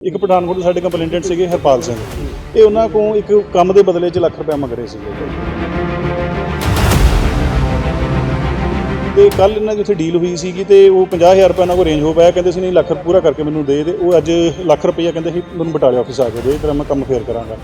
ਇੱਕ ਪਠਾਨਕੋਟ ਦੇ ਸਾਡੇ ਕੰਪਲੇਂਟੈਂਟ ਸੀਗੇ ਹਰਪਾਲ ਸਿੰਘ। ਇਹ ਉਹਨਾਂ ਕੋਲ ਇੱਕ ਕੰਮ ਦੇ ਬਦਲੇ 'ਚ ਲੱਖ ਰੁਪਏ ਮੰਗ ਰਹੇ ਸੀਗੇ। ਤੇ ਕੱਲ ਇਹਨਾਂ ਦੀ ਉੱਥੇ ਡੀਲ ਹੋਈ ਸੀਗੀ ਤੇ ਉਹ 50000 ਰੁਪਏ ਨਾਲ ਕੋ ਰੇਂਜ ਹੋ ਪਾਇਆ ਕਹਿੰਦੇ ਸੀ ਨਹੀਂ ਲੱਖ ਪੂਰਾ ਕਰਕੇ ਮੈਨੂੰ ਦੇ ਦੇ। ਉਹ ਅੱਜ ਲੱਖ ਰੁਪਈਆ ਕਹਿੰਦੇ ਸੀ, ਮੈਨੂੰ ਬਟਾਲੇ ਆਫਿਸ ਆ ਕੇ ਦੇ, ਤੇਰਾ ਮੈਂ ਕੰਮ ਫੇਰ ਕਰਾਂਗਾ।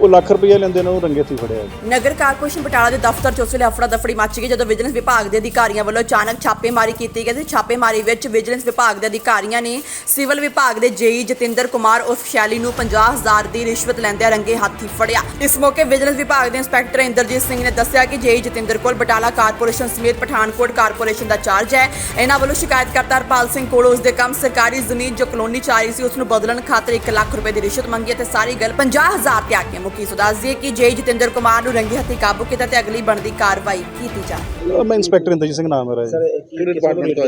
ਉਹ ਲੱਖ ਰੁਪਈਆ ਲੈਂਦੇ ਨੇ, ਉਹ ਰੰਗੇ ਹੱਥੀਂ ਫੜਿਆ ਨਗਰ ਕਾਰਪੋਰੇਸ਼ਨ ਬਟਾਲਾ ਦੇ ਦਫ਼ਤਰ 'ਚ ਉਸ ਵੇਲੇ ਅਫੜਾ ਦਫੜੀ ਮੱਚ ਗਈ, ਜਦੋਂ ਵਿਜੀਲੈਂਸ ਵਿਭਾਗ ਦੇ ਅਧਿਕਾਰੀਆਂ ਵੱਲੋਂ ਅਚਾਨਕ ਛਾਪੇਮਾਰੀ ਕੀਤੀ ਗਈ ਤੇ ਛਾਪੇਮਾਰੀ ਵਿੱਚ ਵਿਜੀਲੈਂਸ ਵਿਭਾਗ ਦੇ ਅਧਿਕਾਰੀਆਂ ਨੇ ਸਿਵਲ ਵਿਭਾਗ ਦੇ ਜੇਈ ਜਤਿੰਦਰ ਕੁਮਾਰ ਉਰਫ ਸ਼ੈਲੀ ਨੂੰ 50000 ਦੀ ਰਿਸ਼ਵਤ ਲੈਂਦਿਆਂ ਰੰਗੇ ਹੱਥੀਂ ਫੜਿਆ। ਇਸ ਮੌਕੇ ਵਿਜੀਲੈਂਸ ਵਿਭਾਗ ਦੇ ਇੰਸਪੈਕਟਰ ਇੰਦਰਜੀਤ ਸਿੰਘ ਨੇ ਦੱਸਿਆ ਕਿ ਜੇਈ ਜਤਿੰਦਰ ਕੋਲ ਬਟਾਲਾ ਕਾਰਪੋਰੇਸ਼ਨ ਸਮੇਤ ਪਠਾਨਕੋਟ ਕਾਰਪੋਰੇਸ਼ਨ ਦਾ ਚਾਰਜ ਹੈ। ਇਹਨਾਂ ਵੱਲੋਂ ਸ਼ਿਕਾਇਤਕਰਤਾ ਹਰਪਾਲ ਸਿੰਘ ਕੋਲੋਂ ਉਸ ਦੇ ਕੰਮ ਸਰਕਾਰੀ ਜ਼ਮੀਨ ਜੋ ਕਲੋਨੀ ਚ ਆ ਰਹੀ ਸੀ ਉਸ ਨੂੰ ਬਦਲਣ ਖਾਤਰ 1 ਲੱਖ ਰੁਪਏ ਦੀ ਰਿਸ਼ਵਤ ਮੰਗੀ ਅਤੇ ਸਾਰੀ ਗੱਲ 50000 ਤੇ ਆ ਕੇ ਮੁੱਕੀ ਸੋ ਦੱਸ ਦਈਏ ਕਿ ਜੇਈ ਜਤਿੰਦਰ ਕੁਮਾਰ ਨੂੰ ਰੰਗੇ ਹੱਥੀ ਕਾਬੂ ਕੀਤਾ ਤੇ ਅਗਲੀ ਬਣਦੀ ਕਾਰਵਾਈ ਕੀਤੀ ਜਾਵੇ। ਮੈਂ ਇੰਸਪੈਕਟਰ ਇੰਦਰਜੀਤ ਸਿੰਘ ਨਾਮ ਮੇਰਾ ਜੀ। ਸਰ ਕਿਹੜੇ ਡਿਪਾਰਟਮੈਂਟ ਤੋਂ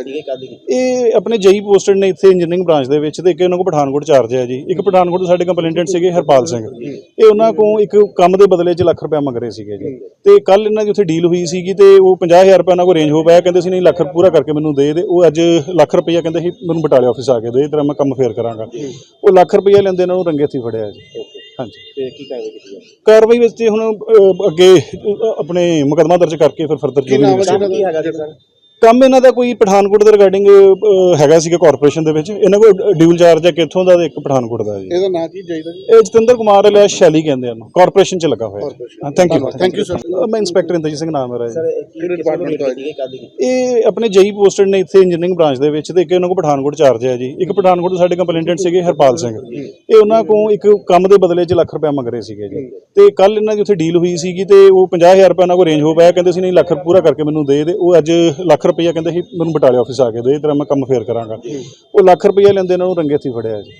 ਇਹ ਆਪਣੇ ਜਈ ਪੋਸਟਡ ਨੇ ਇੱਥੇ ਇੰਜੀਨੀਅਰਿੰਗ ਬ੍ਰਾਂਚ ਦੇ ਵਿੱਚ ਤੇ ਇੱਕ ਉਹਨਾਂ ਕੋਲ ਪਠਾਨਕੋਟ ਚਾਰਜ ਹੈ ਜੀ। ਇੱਕ ਪਠਾਨਕੋਟ ਦੇ ਸਾਡੇ ਕੰਪਲੇਂਟੈਂਟ ਸੀਗੇ ਹਰਪਾਲ ਸਿੰਘ। ਇਹ ਉਹਨਾਂ ਕੋਲ ਇੱਕ ਕੰਮ ਦੇ ਬਦਲੇ 'ਚ ਲੱਖ ਰੁਪਏ ਮੰਗ ਰਹੇ ਸੀਗੇ ਜੀ। ਤੇ ਕੱਲ ਇਹਨਾਂ ਦੀ ਉੱਥੇ ਡੀਲ ਹੋਈ ਸੀਗੀ ਤੇ ਉਹ 50000 ਰੁਪਏ ਨਾਲ ਕੋ ਰੇਂਜ ਹੋ ਪਾਇਆ ਕਹਿੰਦੇ ਸੀ ਨਹੀਂ ਲੱਖ ਪੂਰਾ ਕਰਕੇ ਮੈਨੂੰ ਦੇ ਦੇ। ਉਹ ਅੱਜ ਲੱਖ ਰੁਪਈਆ ਕਹਿੰਦੇ ਸੀ ਮੈਨੂੰ ਬਟਾਲੇ ਆਫਿਸ ਆ ਕੇ ਦੇ ਤੇਰਾ ਮੈਂ ਕੰਮ ਫੇਰ ਕਰਾਂਗਾ। ਉਹ ਲੱਖ ਰੁਪਈਆ ਲੈਂਦੇ ਇਹਨਾਂ ਨੂੰ ਰੰਗੇ ਹੱਥੀਂ ਫੜਿਆ ਜੀ। ਹਾਂਜੀ। ਤੇ ਕੀ ਕਾਰਵਾਈ ਕੀਤੀ ਹੈ ਕਾਰਵਾਈ ਵਿੱਚ ਤੇ ਹੁਣ ਅਹ, ਅੱਗੇ ਅਹ, ਆਪਣੇ ਮੁਕਦਮਾ ਦਰਜ ਕਰਕੇ ਫਿਰ ਫਰਦਰ ਜੋ ਵੀ ਹੈਗਾ ਸਰ ਕੰਮ ਇਹਨਾਂ ਦਾ ਕੋਈ ਪਠਾਨਕੋਟ ਦੇ ਰਿਗਾਰਡਿੰਗ ਹੈਗਾ ਸੀਗਾ ਕਾਰਪੋਰੇਸ਼ਨ ਦੇ ਵਿੱਚ। ਇਹਨਾਂ ਕੋਲ ਡਿਊਲ ਚਾਰਜ ਹੈ ਕਿੱਥੋਂ ਦਾ ਤੇ ਇੱਕ ਪਠਾਨਕੋਟ ਦਾ ਜੀ। ਇਹਦਾ ਨਾਂ ਕੀ ਚਾਹੀਦਾ ਜੀ? ਇਹ ਜਤਿੰਦਰ ਕੁਮਾਰ ਵਾਲਾ ਸ਼ੈਲੀ ਕਹਿੰਦੇ ਹਨ ਕਾਰਪੋਰੇਸ਼ਨ ਚ ਲੱਗਾ ਹੋਇਆ ਹਾਂ thank you thank you sir ਮੈਂ ਇੰਸਪੈਕਟਰ ਇੰਦਰਜੀਤ ਸਿੰਘ ਨਾਮ ਮੇਰਾ ਜੀ। ਸਰ ਕਿਹੜੇ ਡਿਪਾਰਟਮੈਂਟ ਕਾਦੀ ਇਹ ਆਪਣੇ ਜਈ ਪੋਸਟਡ ਨੇ ਇੱਥੇ ਇੰਜੀਨੀਅਰਿੰਗ ਬ੍ਰਾਂਚ ਦੇ ਵਿੱਚ ਤੇ ਇੱਕ ਉਹਨਾਂ ਕੋਲ ਪਠਾਨਕੋਟ ਚਾਰਜ ਹੈ ਜੀ। ਇੱਕ ਪਠਾਨਕੋਟ ਦੇ ਸਾਡੇ ਕੰਪਲੇਂਟੈਂਟ ਸੀਗੇ ਹਰਪਾਲ ਸਿੰਘ। ਇਹ ਉਹਨਾਂ ਕੋਲ ਇੱਕ ਕੰਮ ਦੇ ਬਦਲੇ 'ਚ ਲੱਖ ਰੁਪਏ ਮੰਗ ਰਹੇ ਸੀਗੇ ਜੀ। ਤੇ ਕੱਲ ਇਹਨਾਂ ਦੀ ਉੱਥੇ ਡੀਲ ਹੋਈ ਸੀਗੀ ਤੇ ਉਹ 50000 ਰੁਪਏ ਨਾਲ ਕੋ ਰੇਂਜ ਹੋ ਪਾਇਆ ਕਹਿੰਦੇ ਸੀ ਨਹੀਂ ਲੱਖ ਪੂਰਾ ਕਰਕੇ ਮੈਨੂੰ ਦੇ ਦੇ। ਉਹ ਅੱਜ ਲੱਖ ਰੁਪਈਆ ਕਹਿੰਦੇ ਸੀ ਮੈਨੂੰ ਬਟਾਲੇ ਆਫਿਸ ਆ ਕੇ ਦੇ ਤੇਰਾ ਮੈਂ ਕੰਮ ਫੇਰ ਕਰਾਂਗਾ। ਉਹ ਲੱਖ ਰੁਪਈਆ ਲੈਂਦੇ ਇਹਨਾਂ ਨੂੰ ਰੰਗੇ ਹੱਥੀਂ ਫੜਿਆ ਜੀ।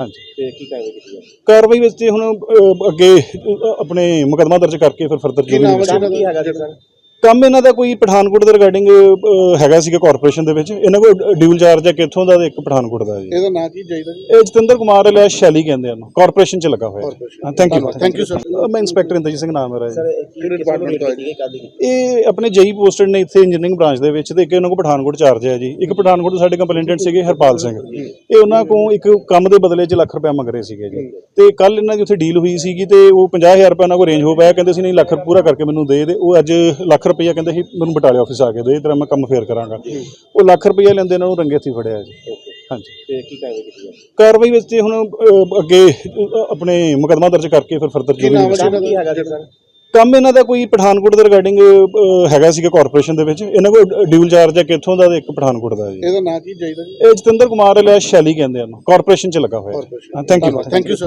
ਹਾਂਜੀ। ਤੇ ਕੀ ਕਾਰਵਾਈ ਕੀਤੀ ਕਾਰਵਾਈ ਵਿੱਚ ਤੇ ਹੁਣ ਅਹ, ਅੱਗੇ ਅਹ, ਆਪਣੇ ਮੁਕਦਮਾ ਦਰਜ ਕਰਕੇ ਫਿਰ ਫਰਦਰ ਜੋ ਵੀ ਕੀ ਹੈਗਾ ਸਰ ਕੰਮ ਇਹਨਾਂ ਦਾ ਕੋਈ ਪਠਾਨਕੋਟ ਦੇ ਰਿਗਾਰਡਿੰਗ ਹੈਗਾ ਸੀਗਾ ਕਾਰਪੋਰੇਸ਼ਨ ਦੇ ਵਿੱਚ। ਇਹਨਾਂ ਕੋਲ ਡਿਊਲ ਚਾਰਜ ਹੈ ਕਿੱਥੋਂ ਦਾ ਤੇ ਇੱਕ ਪਠਾਨਕੋਟ ਦਾ ਜੀ। ਇਹਦਾ ਨਾਂ ਕੀ ਚਾਹੀਦਾ ਜੀ? ਇਹ ਜਤਿੰਦਰ ਕੁਮਾਰ ਵਾਲਾ ਸ਼ੈਲੀ ਕਹਿੰਦੇ ਹਨ ਕਾਰਪੋਰੇਸ਼ਨ ਚ ਲੱਗਾ ਹੋਇਆ ਹਾਂ thank you thank you sir ਮੈਂ ਇੰਸਪੈਕਟਰ ਇੰਦਰਜੀਤ ਸਿੰਘ ਨਾਮ ਮੇਰਾ ਜੀ। ਸਰ ਕਿਹੜੇ ਡਿਪਾਰਟਮੈਂਟ ਕਾਦੀ ਇਹ ਆਪਣੇ ਜਈ ਪੋਸਟਡ ਨੇ ਇੱਥੇ ਇੰਜੀਨੀਅਰਿੰਗ ਬ੍ਰਾਂਚ ਦੇ ਵਿੱਚ ਤੇ ਇੱਕ ਉਹਨਾਂ ਕੋਲ ਪਠਾਨਕੋਟ ਚਾਰਜ ਹੈ ਜੀ। ਇੱਕ ਪਠਾਨਕੋਟ ਦੇ ਸਾਡੇ ਕੰਪਲੇਂਟੈਂਟ ਸੀਗੇ ਹਰਪਾਲ ਸਿੰਘ। ਇਹ ਉਹਨਾਂ ਕੋਲ ਇੱਕ ਕੰਮ ਦੇ ਬਦਲੇ 'ਚ ਲੱਖ ਰੁਪਏ ਮੰਗ ਰਹੇ ਸੀਗੇ ਜੀ। ਤੇ ਕੱਲ ਇਹਨਾਂ ਦੀ ਉੱਥੇ ਡੀਲ ਹੋਈ ਸੀਗੀ ਤੇ ਉਹ 50000 ਰੁਪਏ ਨਾਲ ਕੋ ਰੇਂਜ ਹੋ ਪਾਇਆ ਕਹਿੰਦੇ ਸੀ ਨਹੀਂ ਲੱਖ ਪੂਰਾ ਕਰਕੇ ਮੈਨੂੰ ਦੇ ਦੇ। ਉਹ ਅੱਜ ਲੱਖ ਰੁਪਈਆ ਕਹਿੰਦੇ ਸੀ ਮੈਨੂੰ ਬਟਾਲੇ ਆਫਿਸ ਆ ਕੇ ਦੇ ਤੇਰਾ ਮੈਂ ਕੰਮ ਫੇਰ ਕਰਾਂਗਾ। ਉਹ ਲੱਖ ਰੁਪਈਆ ਲੈਂਦੇ ਇਹਨਾਂ ਨੂੰ ਰੰਗੇ ਹੱਥੀਂ ਫੜਿਆ ਜੀ। ਹਾਂਜੀ। ਤੇ ਕੀ ਕਾਰਵਾਈ ਕੀਤੀ ਕਾਰਵਾਈ ਵਿੱਚ ਤੇ ਹੁਣ ਅਹ, ਅੱਗੇ ਅਹ, ਆਪਣੇ ਮੁਕਦਮਾ ਦਰਜ ਕਰਕੇ ਫਿਰ ਫਰਦਰ ਜੋ ਵੀ investigation- ਕੀ ਹੈਗਾ ਸਰ? ਕੰਮ ਇਹਨਾਂ ਦਾ ਕੋਈ ਪਠਾਨਕੋਟ ਦੇ ਰਿਗਾਰਡਿੰਗ ਹੈਗਾ ਸੀਗਾ ਕਾਰਪੋਰੇਸ਼ਨ ਦੇ ਵਿੱਚ। ਇਹਨਾਂ ਕੋਲ ਡਿਊਲ ਚਾਰਜ ਹੈ ਕਿੱਥੋਂ ਦਾ ਤੇ ਇੱਕ ਪਠਾਨਕੋਟ ਦਾ ਜੀ। ਇਹਦਾ ਨਾਂ ਕੀ ਚਾਹੀਦਾ ਜੀ? ਇਹ ਜਤਿੰਦਰ ਕੁਮਾਰ ਵਾਲਾ ਸ਼ੈਲੀ ਕਹਿੰਦੇ ਹਨ। ਕਾਰਪੋਰੇਸ਼ਨ ਚ ਲੱਗਾ ਹੋਇਆ thank you thank you sir